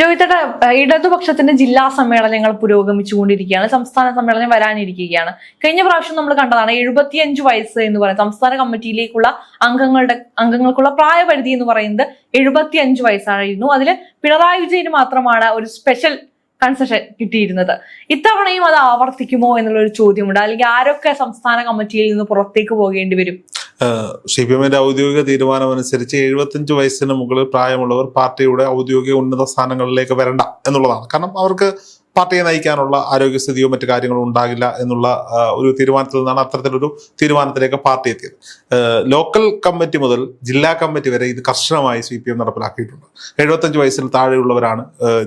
രോഹിത്തേട്ട ഇടതുപക്ഷത്തിന്റെ ജില്ലാ സമ്മേളനങ്ങൾ പുരോഗമിച്ചുകൊണ്ടിരിക്കുകയാണ്. സംസ്ഥാന സമ്മേളനം വരാനിരിക്കുകയാണ്. കഴിഞ്ഞ പ്രാവശ്യം നമ്മൾ കണ്ടതാണ് എഴുപത്തിയഞ്ച് വയസ്സ് എന്ന് പറയുന്നത് സംസ്ഥാന കമ്മിറ്റിയിലേക്കുള്ള അംഗങ്ങളുടെ അംഗങ്ങൾക്കുള്ള പ്രായപരിധി എന്ന് പറയുന്നത് എഴുപത്തിയഞ്ച് വയസ്സായിരുന്നു. അതിൽ പിണറായി വിജയന് മാത്രമാണ് ഒരു സ്പെഷ്യൽ കൺസെഷൻ കിട്ടിയിരുന്നത്. ഇത്തവണയും അത് ആവർത്തിക്കുമോ എന്നുള്ള ഒരു ചോദ്യമുണ്ട്. അല്ലെങ്കിൽ ആരൊക്കെ സംസ്ഥാന കമ്മിറ്റിയിൽ നിന്ന് പുറത്തേക്ക് പോകേണ്ടി വരും? സി പി എമ്മിന്റെ ഔദ്യോഗിക തീരുമാനമനുസരിച്ച് എഴുപത്തഞ്ച് വയസ്സിന് മുകളിൽ പ്രായമുള്ളവർ പാർട്ടിയുടെ ഔദ്യോഗിക ഉന്നത സ്ഥാനങ്ങളിലേക്ക് വരണ്ട എന്നുള്ളതാണ്. കാരണം അവർക്ക് പാർട്ടിയെ നയിക്കാനുള്ള ആരോഗ്യസ്ഥിതിയോ മറ്റു കാര്യങ്ങളോ ഉണ്ടാകില്ല എന്നുള്ള ഒരു തീരുമാനത്തിൽ നിന്നാണ് അത്തരത്തിലൊരു തീരുമാനത്തിലേക്ക് പാർട്ടി എത്തിയത്. ലോക്കൽ കമ്മിറ്റി മുതൽ ജില്ലാ കമ്മിറ്റി വരെ ഇത് കർശനമായി സി പി എം നടപ്പിലാക്കിയിട്ടുണ്ട്. എഴുപത്തഞ്ച് വയസ്സിൽ താഴെയുള്ളവരാണ്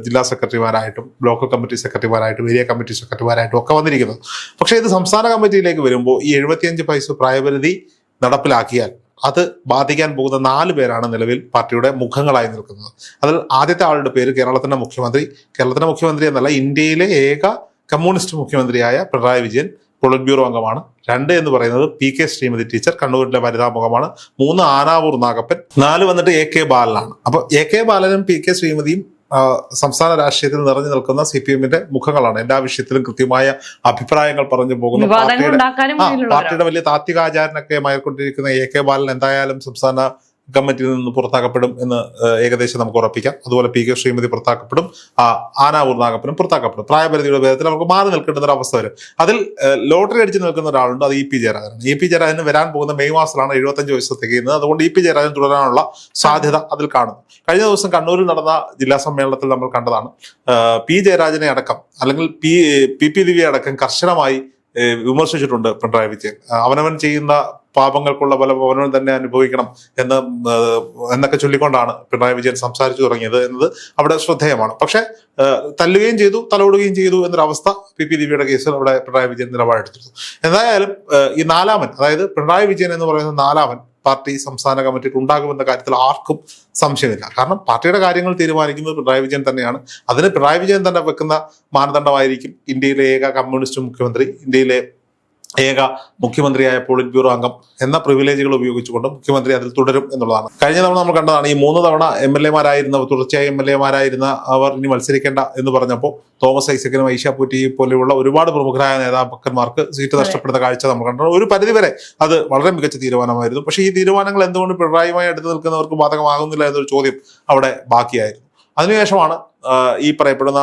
ജില്ലാ സെക്രട്ടറിമാരായിട്ടും ലോക്കൽ കമ്മിറ്റി സെക്രട്ടറിമാരായിട്ടും ഏരിയ കമ്മിറ്റി സെക്രട്ടറിമാരായിട്ടും ഒക്കെ വന്നിരിക്കുന്നത്. പക്ഷേ ഇത് സംസ്ഥാന കമ്മിറ്റിയിലേക്ക് വരുമ്പോൾ ഈ എഴുപത്തിയഞ്ച് വയസ്സ് പ്രായപരിധി നടപ്പിലാക്കിയാൽ അത് ബാധിക്കാൻ പോകുന്ന നാല് പേരാണ് നിലവിൽ പാർട്ടിയുടെ മുഖങ്ങളായി നിൽക്കുന്നത്. അതിൽ ആദ്യത്തെ ആളുടെ പേര് കേരളത്തിന്റെ മുഖ്യമന്ത്രി. കേരളത്തിന്റെ മുഖ്യമന്ത്രി എന്നല്ല ഇന്ത്യയിലെ ഏക കമ്മ്യൂണിസ്റ്റ് മുഖ്യമന്ത്രിയായ പിണറായി വിജയൻ പൊളിറ്റ് ബ്യൂറോ അംഗമാണ്. രണ്ട് എന്ന് പറയുന്നത് പി കെ ശ്രീമതി ടീച്ചർ കണ്ണൂരിലെ വനിതാമുഖമാണ് മൂന്ന് ആനാവൂർ നാഗപ്പൻ നാല് വന്നിട്ട് എ കെ ബാലനാണ്. അപ്പോൾ എ കെ ബാലനും പി കെ ശ്രീമതിയും സംസ്ഥാന രാഷ്ട്രീയത്തിൽ നിറഞ്ഞു നിൽക്കുന്ന സി പി എമ്മിന്റെ മുഖങ്ങളാണ്. എല്ലാ വിഷയത്തിലും കൃത്യമായ അഭിപ്രായങ്ങൾ പറഞ്ഞു പോകുന്ന പാർട്ടിയുടെ പാർട്ടിയുടെ വലിയ താത്വികാചാരനൊക്കെ മയക്കൊണ്ടിരിക്കുന്ന എ കെ ബാലൻ എന്തായാലും സംസ്ഥാന കമ്മിറ്റിയിൽ നിന്ന് പുറത്താക്കപ്പെടും എന്ന് ഏകദേശം നമുക്ക് ഉറപ്പിക്കാം. അതുപോലെ പി കെ ശ്രീമതി പുറത്താക്കപ്പെടും. ആ ആനാവൂർ നാഗപ്പനും പുറത്താക്കപ്പെടും. പ്രായപരിധിയുടെ ഭേദത്തിൽ അവർക്ക് മാറി നിൽക്കേണ്ട ഒരു അവസ്ഥ വരും. അതിൽ ലോട്ടറി അടിച്ച് നിൽക്കുന്ന ഒരാളുണ്ട് അത് ഇ പി ജയരാജനാണ്. ഇ പി ജയരാജന് വരാൻ പോകുന്ന മെയ് മാസത്തിലാണ് എഴുപത്തഞ്ച് വയസ്സ് തികയുന്നത് അതുകൊണ്ട് ഇ പി ജയരാജൻ തുടരാനുള്ള സാധ്യത അതിൽ കാണുന്നു. കഴിഞ്ഞ ദിവസം കണ്ണൂരിൽ നടന്ന ജില്ലാ സമ്മേളനത്തിൽ നമ്മൾ കണ്ടതാണ്. പി ജയരാജനെ അടക്കം അല്ലെങ്കിൽ പി പി ദിവ്യ അടക്കം കർശനമായി വിമർശിച്ചിട്ടുണ്ട് പിണറായി വിജയൻ. അവനവൻ ചെയ്യുന്ന പാപങ്ങൾക്കുള്ള ഫലം അവനവൻ തന്നെ അനുഭവിക്കണം എന്ന് എന്നൊക്കെ ചൊല്ലിക്കൊണ്ടാണ് പിണറായി വിജയൻ സംസാരിച്ചു തുടങ്ങിയത് എന്നത് അവിടെ ശ്രദ്ധേയമാണ്. പക്ഷേ തല്ലുകയും ചെയ്തു തലോടുകയും ചെയ്തു എന്നൊരവസ്ഥ പി പി ദിവ്യയുടെ കേസിൽ അവിടെ പിണറായി വിജയൻ നിലപാടെടുത്തിരുന്നു. എന്തായാലും ഈ നാലാമൻ അതായത് പിണറായി വിജയൻ എന്ന് പറയുന്ന നാലാമൻ പാർട്ടി സംസ്ഥാന കമ്മിറ്റിക്ക് ഉണ്ടാകുമെന്ന കാര്യത്തിൽ ആർക്കും സംശയമില്ല. കാരണം പാർട്ടിയുടെ കാര്യങ്ങൾ തീരുമാനിക്കുന്നത് പിണറായി വിജയൻ തന്നെയാണ്. അതിന് പിണറായി വിജയൻ തന്നെ വെക്കുന്ന മാനദണ്ഡമായിരിക്കും ഇന്ത്യയിലെ ഏക കമ്മ്യൂണിസ്റ്റ് മുഖ്യമന്ത്രി ഇന്ത്യയിലെ ഏക മുഖ്യമന്ത്രിയായ പോളിറ്റ് ബ്യൂറോ അംഗം എന്ന പ്രിവിലേജുകൾ ഉപയോഗിച്ചുകൊണ്ട് മുഖ്യമന്ത്രി അതിൽ തുടരും എന്നുള്ളതാണ്. കഴിഞ്ഞ തവണ നമ്മൾ കണ്ടതാണ് ഈ മൂന്ന് തവണ എം എൽ എമാരായിരുന്ന തുടർച്ചയായി എം എൽ എമാരായിരുന്ന അവർ ഇനി മത്സരിക്കേണ്ട എന്ന് പറഞ്ഞപ്പോൾ തോമസ് ഐസക്കിനും ഐഷ പൂറ്റി പോലെയുള്ള ഒരുപാട് പ്രമുഖരായ നേതാക്കന്മാർക്ക് സീറ്റ് നഷ്ടപ്പെടുന്ന കാഴ്ച നമ്മൾ കണ്ടു. ഒരു പരിധിവരെ അത് വളരെ മികച്ച തീരുമാനമായിരുന്നു. പക്ഷേ ഈ തീരുമാനങ്ങൾ എന്തുകൊണ്ട് പിണറായിയുമായി അടുത്ത് നിൽക്കുന്നവർക്ക് ബാധകമാകുന്നില്ല എന്നൊരു ചോദ്യം അവിടെ ബാക്കിയായിരുന്നു. അതിനുശേഷമാണ് ഈ പറയപ്പെടുന്ന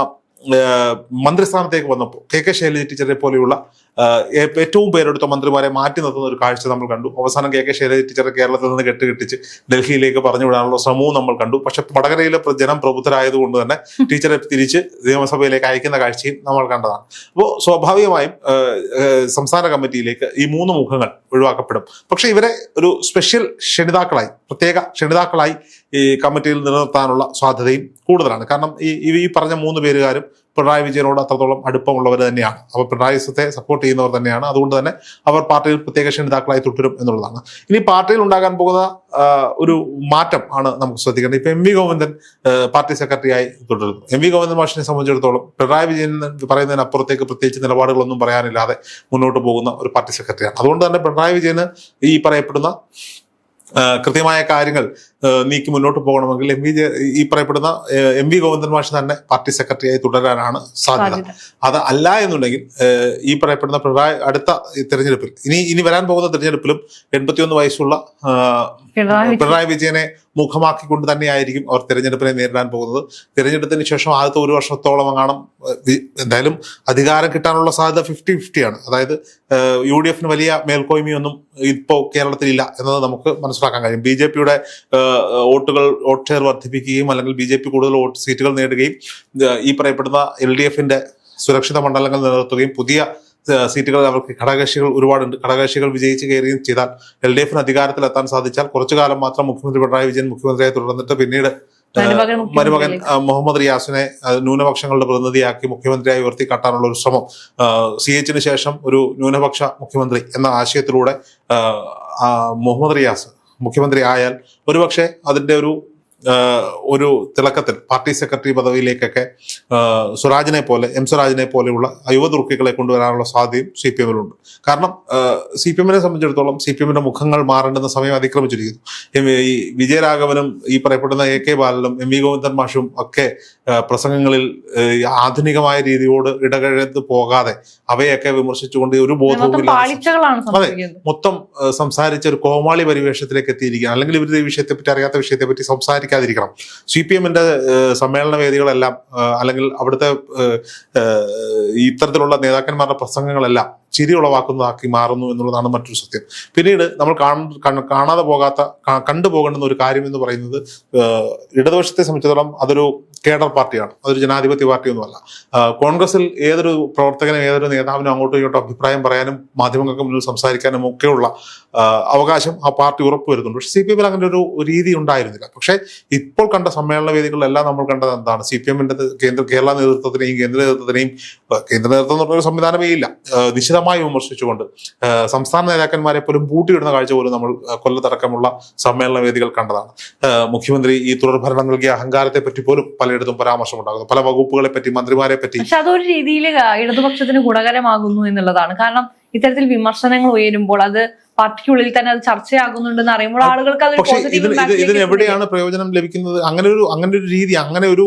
മന്ത്രിസ്ഥാനത്തേക്ക് വന്നപ്പോൾ കെ കെ ശൈലജ ടീച്ചറെ പോലെയുള്ള ഏറ്റവും പേരെടുത്ത മന്ത്രിമാരെ മാറ്റി നിർത്തുന്ന ഒരു കാഴ്ച നമ്മൾ കണ്ടു. അവസാനം കെ കെ ശൈലജ ടീച്ചറെ കേരളത്തിൽ നിന്ന് കെട്ടുകെട്ടിച്ച് ഡൽഹിയിലേക്ക് പറഞ്ഞു വിടാനുള്ള ശ്രമവും നമ്മൾ കണ്ടു. പക്ഷെ വടകരയിലെ ജനം പ്രബുദ്ധരായതുകൊണ്ട് തന്നെ ടീച്ചറെ തിരിച്ച് നിയമസഭയിലേക്ക് അയക്കുന്ന കാഴ്ചയും നമ്മൾ കണ്ടതാണ്. അപ്പോൾ സ്വാഭാവികമായും സംസ്ഥാന കമ്മിറ്റിയിലേക്ക് ഈ മൂന്ന് മുഖങ്ങൾ ഒഴിവാക്കപ്പെടും. പക്ഷെ ഇവരെ ഒരു സ്പെഷ്യൽ ക്ഷണിതാക്കളായി പ്രത്യേക ക്ഷണിതാക്കളായി ഈ കമ്മിറ്റിയിൽ നിലനിർത്താനുള്ള സാധ്യതയും കൂടുതലാണ്. കാരണം ഈ- ഈ പറഞ്ഞ മൂന്ന് പേരുകാരും പിണറായി വിജയനോട് അത്രത്തോളം അടുപ്പമുള്ളവർ തന്നെയാണ്. അവർ പിണറായി വിജയത്തെ സപ്പോർട്ട് ചെയ്യുന്നവർ തന്നെയാണ്. അതുകൊണ്ട് തന്നെ അവർ പാർട്ടിയിൽ പ്രത്യേക ക്ഷണിതാക്കളായി തുടരും എന്നുള്ളതാണ്. ഇനി പാർട്ടിയിൽ ഉണ്ടാകാൻ പോകുന്ന ഒരു മാറ്റം ആണ് നമുക്ക് ശ്രദ്ധിക്കേണ്ടത്. ഇപ്പൊ എം വി ഗോവിന്ദൻ പാർട്ടി സെക്രട്ടറിയായി തുടരുന്നു. എം വി ഗോവിന്ദൻ മാഷിനെ സംബന്ധിച്ചിടത്തോളം പിണറായി വിജയൻ പറയുന്നതിനപ്പുറത്തേക്ക് പ്രത്യേകിച്ച് നിലപാടുകളൊന്നും പറയാനില്ലാതെ മുന്നോട്ട് പോകുന്ന ഒരു പാർട്ടി സെക്രട്ടറിയാണ്. അതുകൊണ്ട് തന്നെ പിണറായി വിജയന് ഈ പറയപ്പെടുന്ന കൃത്യമായ കാര്യങ്ങൾ നീക്കി മുന്നോട്ട് പോകണമെങ്കിൽ എം വി ജെ- ഈ പറയപ്പെടുന്ന എം വി ഗോവിന്ദൻ മാഷ് തന്നെ പാർട്ടി സെക്രട്ടറിയായി തുടരാനാണ് സാധ്യത. അത് അല്ല എന്നുണ്ടെങ്കിൽ ഈ പറയപ്പെടുന്ന അടുത്ത തിരഞ്ഞെടുപ്പിൽ ഇനി ഇനി വരാൻ പോകുന്ന തിരഞ്ഞെടുപ്പിലും എൺപത്തിയൊന്ന് വയസ്സുള്ള പിണറായി വിജയനെ മുഖമാക്കിക്കൊണ്ട് തന്നെയായിരിക്കും അവർ തെരഞ്ഞെടുപ്പിനെ നേരിടാൻ പോകുന്നത്. തിരഞ്ഞെടുപ്പിന് ശേഷം ആദ്യത്തെ ഒരു വർഷത്തോളം അങ്ങാണം എന്തായാലും അധികാരം കിട്ടാനുള്ള സാധ്യത ഫിഫ്റ്റി ഫിഫ്റ്റിയാണ് അതായത് യു ഡി എഫിന് വലിയ മേൽക്കോയ്മയൊന്നും ഇപ്പോൾ കേരളത്തിലില്ല എന്നത് നമുക്ക് മനസ്സിലാക്കാൻ കഴിയും. ബി ജെ പിയുടെ വോട്ടുകൾ വോട്ട് ഷെയർ വർദ്ധിപ്പിക്കുകയും അല്ലെങ്കിൽ ബി ജെ പി കൂടുതൽ വോട്ട് സീറ്റുകൾ നേടുകയും ഈ പറയപ്പെടുന്ന എൽ ഡി എഫിന്റെ സുരക്ഷിത മണ്ഡലങ്ങൾ നിലനിർത്തുകയും പുതിയ സീറ്റുകൾ അവർക്ക് ഘടകകക്ഷികൾ ഒരുപാടുണ്ട്. ഘടകകക്ഷികൾ വിജയിച്ച് കയറുകയും ചെയ്താൽ എൽ ഡി എഫിന് അധികാരത്തിലെത്താൻ സാധിച്ചാൽ കുറച്ചു കാലം മാത്രം മുഖ്യമന്ത്രി പിണറായി വിജയൻ മുഖ്യമന്ത്രിയായി തുടർന്നിട്ട് പിന്നീട് മരുമകൻ മുഹമ്മദ് റിയാസിനെ ന്യൂനപക്ഷങ്ങളുടെ പ്രതിനിധിയാക്കി മുഖ്യമന്ത്രിയായി ഉയർത്തി കാട്ടാനുള്ള ഒരു ശ്രമം. സി എച്ചിന് ശേഷം ഒരു ന്യൂനപക്ഷ മുഖ്യമന്ത്രി എന്ന ആശയത്തിലൂടെ മുഹമ്മദ് റിയാസ് മുഖ്യമന്ത്രി ആയാൽ ഒരുപക്ഷെ അതിന്റെ ഒരു ഒരു തിളക്കത്തിൽ പാർട്ടി സെക്രട്ടറി പദവിയിലേക്കൊക്കെ സ്വരാജിനെ പോലെ എം സ്വരാജിനെ പോലെയുള്ള യുവതുർക്കികളെ കൊണ്ടുവരാനുള്ള സാധ്യതയും സി പി എമ്മിലുണ്ട്. കാരണം സി പി എമ്മിനെ സംബന്ധിച്ചിടത്തോളം സി പി എമ്മിന്റെ മുഖങ്ങൾ മാറേണ്ടുന്ന സമയം അതിക്രമിച്ചിരിക്കുന്നു. ഈ വിജയരാഘവനും ഈ പറയപ്പെടുന്ന എ കെ ബാലനും എം വി ഗോവിന്ദൻ മാഷും ഒക്കെ പ്രസംഗങ്ങളിൽ ആധുനികമായ രീതിയോട് ഇടകഴന്ന് പോകാതെ അവയൊക്കെ വിമർശിച്ചുകൊണ്ട് ഒരു ബോധവും അതെ മൊത്തം സംസാരിച്ച ഒരു കോമാളി പരിവേഷത്തിലേക്ക് എത്തിയിരിക്കുകയാണ്. അല്ലെങ്കിൽ ഇവർ ഈ വിഷയത്തെ പറ്റി അറിയാത്ത വിഷയത്തെ പറ്റി സംസാരിക്കാതിരിക്കണം. സി പി എമ്മിന്റെ സമ്മേളന വേദികളെല്ലാം അല്ലെങ്കിൽ അവിടുത്തെ ഇത്തരത്തിലുള്ള നേതാക്കന്മാരുടെ പ്രസംഗങ്ങളെല്ലാം ചിരി ഉളവാക്കുന്നതാക്കി മാറുന്നു എന്നുള്ളതാണ് മറ്റൊരു സത്യം. പിന്നീട് നമ്മൾ കാണ- കാണാതെ പോകാത്ത കണ്ടുപോകേണ്ടുന്ന ഒരു കാര്യം എന്ന് പറയുന്നത് ഇടതുപക്ഷത്തെ സംബന്ധിച്ചിടത്തോളം അതൊരു കേഡർ പാർട്ടിയാണ്. അതൊരു ജനാധിപത്യ പാർട്ടിയൊന്നുമല്ല കോൺഗ്രസിൽ ഏതൊരു പ്രവർത്തകനും ഏതൊരു നേതാവിനും അങ്ങോട്ടും ഇങ്ങോട്ടും അഭിപ്രായം പറയാനും മാധ്യമങ്ങൾക്ക് മുന്നിൽ സംസാരിക്കാനും ഒക്കെയുള്ള അവകാശം ആ പാർട്ടി ഉറപ്പുവരുന്നുണ്ട് പക്ഷേ സി പി എമ്മിൽ അങ്ങനെ ഒരു രീതി ഉണ്ടായിരുന്നില്ല. പക്ഷേ ഇപ്പോൾ കണ്ട സമ്മേളന വേദികളിലെല്ലാം നമ്മൾ കണ്ടത് എന്താണ്? സി പി എമ്മിന്റെ കേന്ദ്ര കേരള നേതൃത്വത്തിനെയും കേന്ദ്ര നേതൃത്വത്തിനെയും കേന്ദ്ര നേതൃത്വം എന്ന് പറഞ്ഞൊരു സംവിധാനമേ ഇല്ല. ആഹ് നിശിതമായി വിമർശിച്ചുകൊണ്ട് സംസ്ഥാന നേതാക്കന്മാരെ പോലും പൂട്ടിയിടുന്ന കാഴ്ച പോലും നമ്മൾ കൊല്ലത്തടക്കമുള്ള സമ്മേളന വേദികൾ കണ്ടതാണ്. മുഖ്യമന്ത്രി ഈ തുടർഭരണം നൽകിയ അഹങ്കാരത്തെ പറ്റി പോലും പലയിടത്തും പരാമർശമുണ്ടാകുന്നു പല വകുപ്പുകളെ പറ്റി മന്ത്രിമാരെ പറ്റി. പക്ഷെ അതൊരു രീതിയിൽ ഇടതുപക്ഷത്തിന് ഗുണകരമാകുന്നു എന്നുള്ളതാണ്. കാരണം ഇത്തരത്തിൽ വിമർശനങ്ങൾ ഉയരുമ്പോൾ അത് പാർട്ടിക്കുള്ളിൽ തന്നെ അത് ചർച്ചയാകുന്നുണ്ടെന്ന് അറിയുമ്പോൾ ആളുകൾക്ക് അത് ഇതിന് എവിടെയാണ് പ്രയോജനം ലഭിക്കുന്നത്? അങ്ങനെ ഒരു അങ്ങനെ ഒരു രീതി അങ്ങനെ ഒരു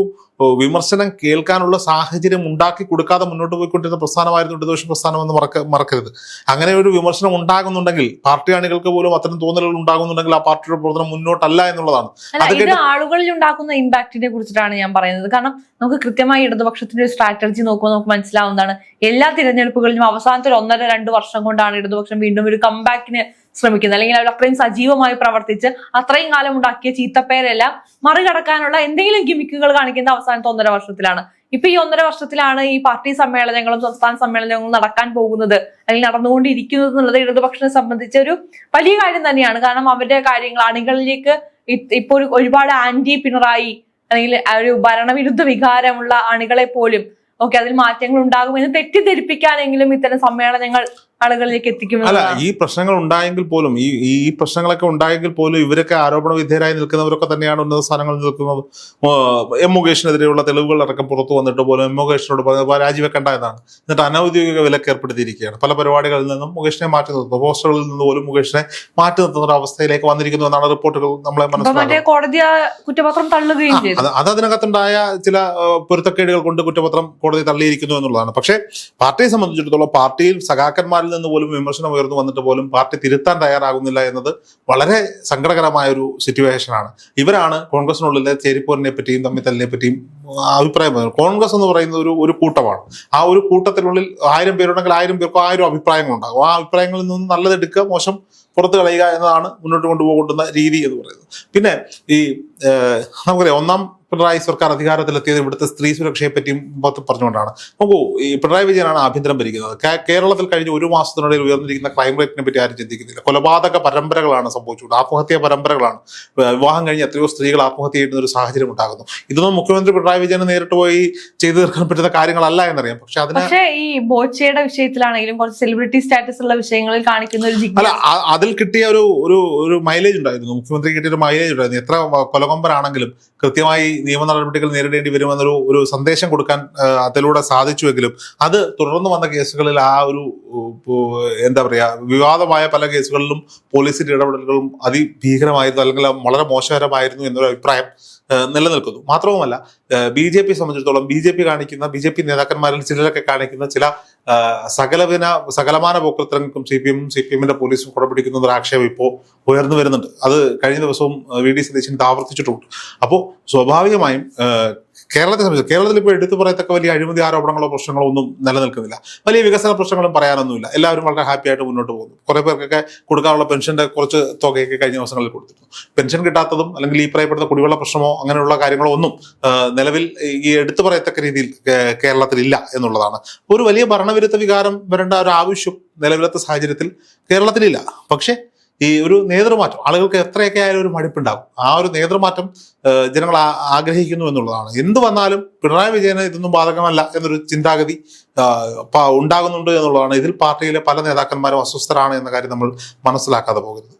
വിമർശനം കേൾക്കാനുള്ള സാഹചര്യം ഉണ്ടാക്കി കൊടുക്കാതെ മുന്നോട്ട് പോയിക്കൊണ്ടിരുന്ന പ്രസ്ഥാനമായിരുന്നു ഇടതുപക്ഷ പ്രസ്ഥാനം എന്ന് മറക്ക മറക്കരുത്. അങ്ങനെ ഒരു വിമർശനം ഉണ്ടാകുന്നുണ്ടെങ്കിൽ പാർട്ടി അണികൾക്ക് പോലും അത്തരം തോന്നലുകൾ ഉണ്ടാകുന്നുണ്ടെങ്കിൽ ആ പാർട്ടിയുടെ പ്രവർത്തനം മുന്നോട്ടല്ല എന്നുള്ളതാണ്. അത് ആളുകളിൽ ഉണ്ടാക്കുന്ന ഇമ്പാക്റ്റിനെ കുറിച്ചിട്ടാണ് ഞാൻ പറയുന്നത്. കാരണം നമുക്ക് കൃത്യമായി ഇടതുപക്ഷത്തിന്റെ ഒരു സ്ട്രാറ്റജി നോക്കുമ്പോൾ നമുക്ക് മനസ്സിലാവുന്നതാണ്. എല്ലാ തിരഞ്ഞെടുപ്പുകളിലും അവസാനത്തെ ഒരു ഒന്നര രണ്ട് വർഷം കൊണ്ടാണ് ഇടതുപക്ഷം വീണ്ടും ഒരു കംബാക്കിന് ശ്രമിക്കുന്നത്. അല്ലെങ്കിൽ അവർ അത്രയും സജീവമായി പ്രവർത്തിച്ച് അത്രയും കാലം ഉണ്ടാക്കിയ ചീത്തപ്പേരെല്ലാം മറികടക്കാനുള്ള എന്തെങ്കിലും ഗിമിക്കുകൾ കാണിക്കുന്ന അവസാനത്തെ ഒന്നര വർഷത്തിലാണ്. ഇപ്പൊ ഈ ഒന്നര വർഷത്തിലാണ് ഈ പാർട്ടി സമ്മേളനങ്ങളും സംസ്ഥാന സമ്മേളനങ്ങളും നടക്കാൻ പോകുന്നത്. അല്ലെങ്കിൽ നടന്നുകൊണ്ടിരിക്കുന്നത് എന്നുള്ളത് ഇടതുപക്ഷത്തെ സംബന്ധിച്ച ഒരു വലിയ കാര്യം തന്നെയാണ്. കാരണം അവരുടെ കാര്യങ്ങൾ അണികളിലേക്ക് ഇപ്പൊ ഒരു ഒരുപാട് ആന്റി പിണറായി അല്ലെങ്കിൽ ഒരു ഭരണവിരുദ്ധ വികാരമുള്ള അണികളെ പോലും ഓക്കെ അതിൽ മാറ്റങ്ങൾ ഉണ്ടാകുമെന്ന് തെറ്റിദ്ധരിപ്പിക്കാനെങ്കിലും ഇത്തരം സമ്മേളനങ്ങൾ ആളുകളിലേക്ക് അല്ല ഈ പ്രശ്നങ്ങൾ ഉണ്ടായെങ്കിൽ പോലും ഈ ഈ പ്രശ്നങ്ങളൊക്കെ ഉണ്ടായെങ്കിൽ പോലും ഇവരൊക്കെ ആരോപണ വിധേയരായി നിൽക്കുന്നവരൊക്കെ തന്നെയാണ് ഉന്നത സ്ഥാനങ്ങളിൽ നിൽക്കുന്നത്. എം മുകേഷിനെതിരെയുള്ള തെളിവുകൾ അടക്കം പുറത്തു വന്നിട്ട് പോലും എം മുകേഷിനോട് പറഞ്ഞത് രാജിവെക്കേണ്ട എന്നാണ്. എന്നിട്ട് അനൌദ്യോഗിക വിലക്ക് ഏർപ്പെടുത്തിയിരിക്കുകയാണ്. പല പരിപാടികളിൽ നിന്നും മുകേഷിനെ മാറ്റി നിർത്തുന്നു. പോസ്റ്ററുകളിൽ നിന്ന് പോലും മുകേഷിനെ മാറ്റി നിർത്തുന്ന ഒരു അവസ്ഥയിലേക്ക് വന്നിരിക്കുന്നു എന്നാണ് റിപ്പോർട്ടുകൾ നമ്മളെ മനസ്സിലാക്കുന്നത്. കോടതി കുറ്റപത്രം തള്ളുകയും അത് അത് അതിനകത്തുണ്ടായ ചില പൊരുത്തക്കേടുകൾ കൊണ്ട് കുറ്റപത്രം കോടതി തള്ളിയിരിക്കുന്നു എന്നുള്ളതാണ്. പക്ഷേ പാർട്ടിയെ സംബന്ധിച്ചിടത്തോളം പാർട്ടിയിൽ സഖാക്കന്മാരിൽ നിന്ന് പോലും വിമർശനം ഉയർന്നു വന്നിട്ട് പോലും പാർട്ടി തിരുത്താൻ തയ്യാറാകുന്നില്ല എന്നത് വളരെ സങ്കടകരമായ ഒരു സിറ്റുവേഷനാണ് ഇവരാണ് കോൺഗ്രസിനുള്ളിലെ ചേരിപ്പോരിനെ പറ്റിയും തമ്മിത്തലിനെ പറ്റിയും അഭിപ്രായം കോൺഗ്രസ് എന്ന് പറയുന്ന ഒരു ഒരു കൂട്ടമാണ്. ആ ഒരു കൂട്ടത്തിനുള്ളിൽ ആയിരം പേരുണ്ടെങ്കിൽ ആയിരം പേർക്ക് ആയിരം അഭിപ്രായങ്ങളുണ്ടാകും. ആ അഭിപ്രായങ്ങളിൽ നിന്ന് നല്ലതെടുക്കുക മോശം പുറത്ത് കളയുക എന്നതാണ് മുന്നോട്ട് കൊണ്ടുപോകുന്ന രീതി എന്ന് പറയുന്നത്. പിന്നെ ഈ നമുക്കറിയാം ഒന്നാം പിണറായി സർക്കാർ അധികാരത്തിലെത്തിയത് ഇവിടുത്തെ സ്ത്രീ സുരക്ഷയെ പറ്റിയും പറഞ്ഞുകൊണ്ടാണ്. നോക്കൂ ഈ പിണറായി വിജയനാണ് ആഭ്യന്തരം ഭരിക്കുന്നത്. കേരളത്തിൽ കഴിഞ്ഞ ഒരു മാസത്തിനിടയിൽ ഉയർന്നിരിക്കുന്ന ക്രൈം റേറ്റിനെ പറ്റി ആരും ചിന്തിക്കുന്നില്ല. കൊലപാതക പരമ്പരകളാണ് സംഭവിച്ചുകൊണ്ട് ആത്മഹത്യാ പരമ്പരകളാണ്. വിവാഹം കഴിഞ്ഞ് എത്രയോ സ്ത്രീകൾ ആത്മഹത്യ ചെയ്യുന്ന ഒരു സാഹചര്യം ഉണ്ടാകുന്നു. ഇതൊന്നും മുഖ്യമന്ത്രി പിണറായി വിജയനെ നേരിട്ട് പോയി ചെയ്തു തീർക്കാൻ പറ്റുന്ന കാര്യങ്ങളല്ല എന്നറിയാം. പക്ഷെ അതിന് ഈ ബോച്ചയുടെ വിഷയത്തിലാണെങ്കിലും കുറച്ച് സെലിബ്രിറ്റി സ്റ്റാറ്റസ് ഉള്ള വിഷയങ്ങളിൽ കാണിക്കുന്ന ഒരു അല്ല ആ- കിട്ടിയ ഒരു ഒരു ഒരു മൈലേജ് ഉണ്ടായിരുന്നു. മുഖ്യമന്ത്രി കിട്ടിയ ഒരു മൈലേജ് ഉണ്ടായിരുന്നു. എത്ര കൊലകൊമ്പനാണെങ്കിലും കൃത്യമായി നിയമ നടപടികൾ നേരിടേണ്ടി വരുമെന്നൊരു ഒരു സന്ദേശം കൊടുക്കാൻ അതിലൂടെ സാധിച്ചുവെങ്കിലും അത് തുടർന്ന് വന്ന കേസുകളിൽ ആ ഒരു എന്താ പറയാ വിവാദമായ പല കേസുകളിലും പോലീസിന്റെ ഇടപെടലുകളും അതിഭീകരമായിരുന്നു അല്ലെങ്കിൽ വളരെ മോശകരമായിരുന്നു എന്നൊരു അഭിപ്രായം നിലനിൽക്കുന്നു. മാത്രവുമല്ല ബി ജെ പി സംബന്ധിച്ചിടത്തോളം ബി ജെ പി കാണിക്കുന്ന ബി ജെ പി നേതാക്കന്മാരിൽ ചിലരൊക്കെ കാണിക്കുന്ന ചില സകലവിന സകലമാന പോക്കൃത്രങ്ങൾക്കും സി പി എമ്മും സി പി എമ്മിന്റെ പോലീസും കുടപിടിക്കുന്ന ഒരു ആക്ഷേപം ഇപ്പോൾ ഉയർന്നു വരുന്നുണ്ട്. അത് കഴിഞ്ഞ ദിവസവും വി ഡി സതീശൻ ആവർത്തിച്ചിട്ടുണ്ട്. അപ്പോൾ സ്വാഭാവികമായും കേരളത്തെ സംബന്ധിച്ച് കേരളത്തിൽ ഇപ്പോൾ എടുത്തു പറയത്തക്ക വലിയ അഴിമതി ആരോപണങ്ങളോ പ്രശ്നങ്ങളോ ഒന്നും നിലനിൽക്കുന്നില്ല. വലിയ വികസന പ്രശ്നങ്ങളും പറയാനൊന്നുമില്ല. എല്ലാവരും വളരെ ഹാപ്പി ആയിട്ട് മുന്നോട്ട് പോകുന്നു. കുറേ പേർക്കൊക്കെ കൊടുക്കാനുള്ള പെൻഷന്റെ കുറച്ച് തുകയൊക്കെ കഴിഞ്ഞ ദിവസങ്ങളിൽ കൊടുത്തിരുന്നു. പെൻഷൻ കിട്ടാത്തതും അല്ലെങ്കിൽ ഈ പറയപ്പെടുന്ന കുടിവെള്ള പ്രശ്നമോ അങ്ങനെയുള്ള കാര്യങ്ങളോ ഒന്നും നിലവിൽ ഈ എടുത്തു പറയത്തക്ക രീതിയിൽ കേരളത്തിലില്ല എന്നുള്ളതാണ്. ഒരു വലിയ ഭരണവിരുദ്ധ വികാരം വരേണ്ട ഒരു ആവശ്യം നിലവിലത്തെ സാഹചര്യത്തിൽ കേരളത്തിലില്ല. പക്ഷേ ഈ ഒരു നേതൃമാറ്റം ആളുകൾക്ക് എത്രയൊക്കെ ആയാലും ഒരു മടുപ്പുണ്ടാകും. ആ ഒരു നേതൃമാറ്റം ജനങ്ങൾ ആഗ്രഹിക്കുന്നു എന്നുള്ളതാണ്. എന്ത് വന്നാലും പിണറായി വിജയന് ഇതൊന്നും ബാധകമല്ല എന്നൊരു ചിന്താഗതി ഉണ്ടാകുന്നുണ്ട് എന്നുള്ളതാണ്. ഇതിൽ പാർട്ടിയിലെ പല നേതാക്കന്മാരും അസ്വസ്ഥരാണ് എന്ന കാര്യം നമ്മൾ മനസ്സിലാക്കാതെ പോകരുത്